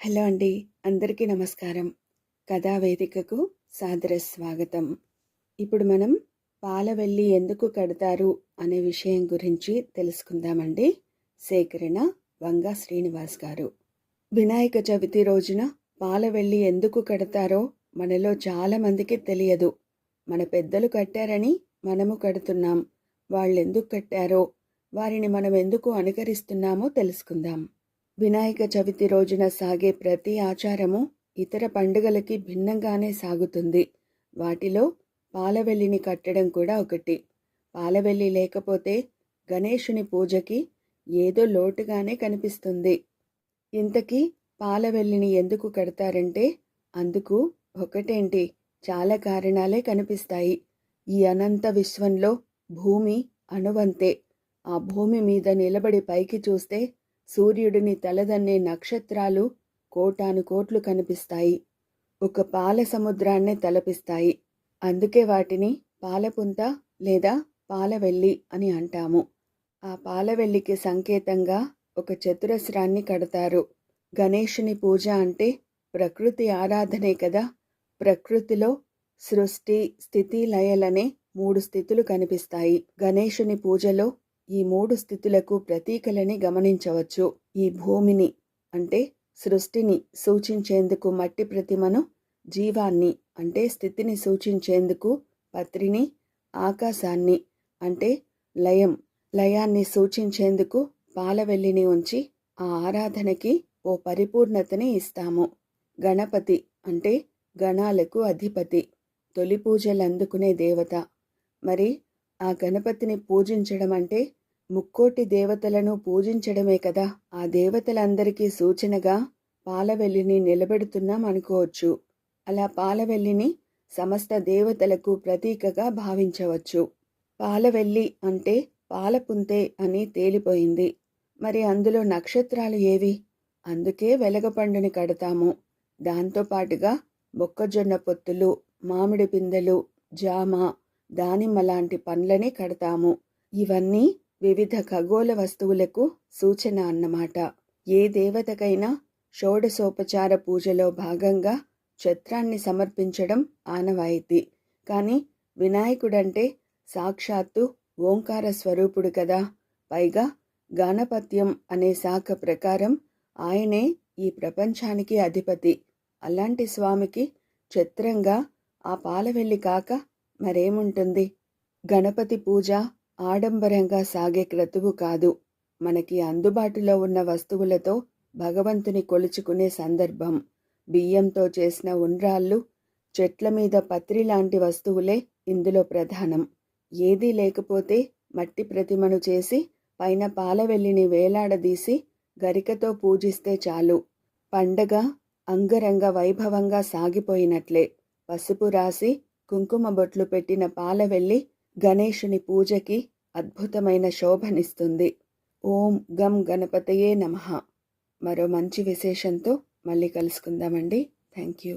Hello అండి. అందరికీ నమస్కారం. కథా వేదికకు సాదర స్వాగతం. ఇప్పుడు మనం పాలవెల్లి ఎందుకు కడతారు అనే విషయం గురించి తెలుసుకుందామండి. సేకరణ వంగా శ్రీనివాస్ గారు. వినాయక చవితి రోజున పాలవెల్లి ఎందుకు కడతారో మనలో చాలామందికి తెలియదు. మన పెద్దలు కట్టారని మనము కడుతున్నాం. వాళ్ళెందుకు కట్టారో వారిని మనం ఎందుకు అనుకరిస్తున్నామో తెలుసుకుందాం. వినాయక చవితి రోజున సాగే ప్రతి ఆచారము ఇతర పండుగలకి భిన్నంగానే సాగుతుంది. వాటిలో పాలవెల్లిని కట్టడం కూడా ఒకటి. పాలవెల్లి లేకపోతే గణేషుని పూజకి ఏదో లోటుగానే కనిపిస్తుంది. ఇంతకీ పాలవెల్లిని ఎందుకు కడతారంటే అందుకు ఒకటేంటి? చాలా కారణాలే కనిపిస్తాయి. ఈ అనంత విశ్వంలో భూమి అణువంతే. ఆ భూమి మీద నిలబడి పైకి చూస్తే సూర్యుడిని తలదన్నే నక్షత్రాలు కోటాను కోట్లు కనిపిస్తాయి. ఒక పాల సముద్రాన్నే తలపిస్తాయి. అందుకే వాటిని పాలపుంత లేదా పాలవెల్లి అని అంటాము. ఆ పాలవెల్లికి సంకేతంగా ఒక చతురస్రాన్ని కడతారు. గణేషుని పూజ అంటే ప్రకృతి ఆరాధనే కదా. ప్రకృతిలో సృష్టి స్థితి లయలనే మూడు స్థితులు కనిపిస్తాయి. గణేషుని పూజలో ఈ మూడు స్థితులకు ప్రతీకలని గమనించవచ్చు. ఈ భూమిని అంటే సృష్టిని సూచించేందుకు మట్టి ప్రతిమను జీవాన్ని అంటే స్థితిని సూచించేందుకు పత్రిని ఆకాశాన్ని అంటే లయం లయాన్ని సూచించేందుకు పాలవెల్లిని ఉంచి ఆ ఆరాధనకి ఓ పరిపూర్ణతని ఇస్తాము. గణపతి అంటే గణాలకు అధిపతి తొలి పూజలు అందుకునే దేవత. మరి ఆ గణపతిని పూజించడం అంటే ముక్కోటి దేవతలను పూజించడమే కదా. ఆ దేవతలందరికీ సూచనగా పాలవెల్లిని నిలబెడుతున్నాం అనుకోవచ్చు. అలా పాలవెల్లిని సమస్త దేవతలకు ప్రతీకగా భావించవచ్చు. పాలవెల్లి అంటే పాలపుంతే అని తేలిపోయింది. మరి అందులో నక్షత్రాలు ఏవి? అందుకే వెలగపండుని కడతాము. దాంతోపాటుగా మొక్కజొన్న పొత్తులు మామిడి పిందెలు జామ దానిమ్మ లాంటి పండ్లని కడతాము. ఇవన్నీ వివిధ ఖగోళ వస్తువులకు సూచన అన్నమాట. ఏ దేవతకైనా షోడశోపచార పూజలో భాగంగా ఛత్రాన్ని సమర్పించడం ఆనవాయితీ. కానీ వినాయకుడంటే సాక్షాత్తు ఓంకార స్వరూపుడు కదా. పైగా గానపత్యం అనే శాఖ ప్రకారం ఆయనే ఈ ప్రపంచానికి అధిపతి. అలాంటి స్వామికి ఛత్రంగా ఆ పాలవెల్లి కాక మరేముంటుంది? గణపతి పూజ ఆడంబరంగా సాగే క్రతువు కాదు. మనకి అందుబాటులో ఉన్న వస్తువులతో భగవంతుని కొలుచుకునే సందర్భం. బియ్యంతో చేసిన ఉండ్రాళ్ళు చెట్ల మీద పత్రి లాంటి వస్తువులే ఇందులో ప్రధానం. ఏదీ లేకపోతే మట్టి ప్రతిమను చేసి పైన పాలవెల్లిని వేలాడదీసి గరికతో పూజిస్తే చాలు. పండగ అంగరంగ వైభవంగా సాగిపోయినట్లే. పసుపు రాసి కుంకుమ బొట్లు పెట్టిన పాలవెల్లి గణేషుని పూజకి అద్భుతమైన శోభనిస్తుంది. ఓం గం గణపతయే నమ. మరో మంచి విశేషంతో మళ్ళీ కలుసుకుందామండి. Thank you